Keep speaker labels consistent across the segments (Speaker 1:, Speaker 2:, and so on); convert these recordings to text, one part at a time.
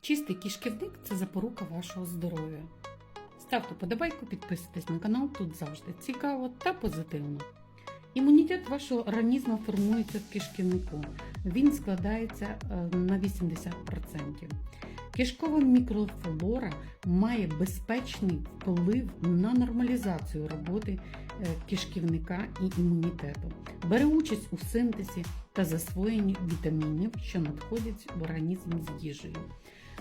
Speaker 1: Чистий кишківник це запорука вашого здоров'я. Ставте подобайку, підписуйтесь на канал, тут завжди цікаво та позитивно. Імунітет вашого організму формується в кишківнику. Він складається е, на 80%. Кишкова мікрофлора має безпечний вплив на нормалізацію роботи е, кишківника і імунітету. Бере участь у синтезі та засвоєнні вітамінів, що надходять в організм з їжею.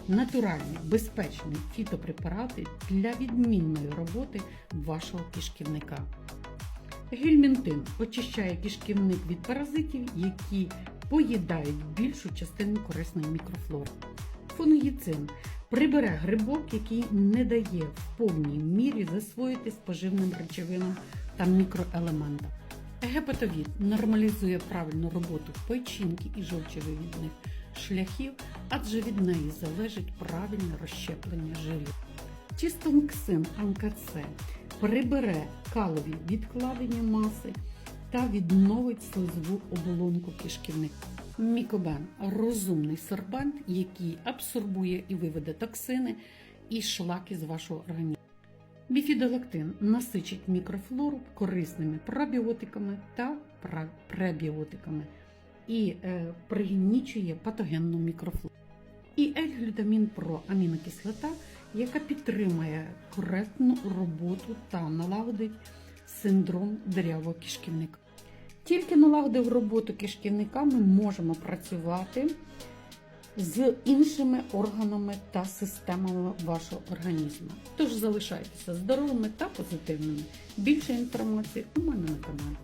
Speaker 1: Натуральні, безпечні фітопрепарати для відмінної роботи вашого кишківника. Гельмінтин очищає кишківник від паразитів, які поїдають більшу частину корисної мікрофлори. Фунгіцин прибере грибок, який не дає в повній мірі засвоїтись поживним речовинам та мікроелементам. Гепатовід нормалізує правильну роботу печінки і жовчовивідних шляхів, адже від неї залежить правильне розщеплення жирів. Чистонксин АНКЦ прибере калові відкладення маси та відновить слизову оболонку кишківника. Мікобен розумний сорбант, який абсорбує і виведе токсини і шлаки з вашого організму. Біфідолактин насичить мікрофлору корисними пробіотиками та пребіотиками і е, пригнічує патогенну мікрофлору. І L-глютамін про амінокислота, яка підтримує коректну роботу та налагодить синдром дирявого кишківника. Тільки налагодив роботу кишківника, ми можемо працювати з іншими органами та системами вашого організму. Тож залишайтеся здоровими та позитивними. Більше інформації у мене на каналі.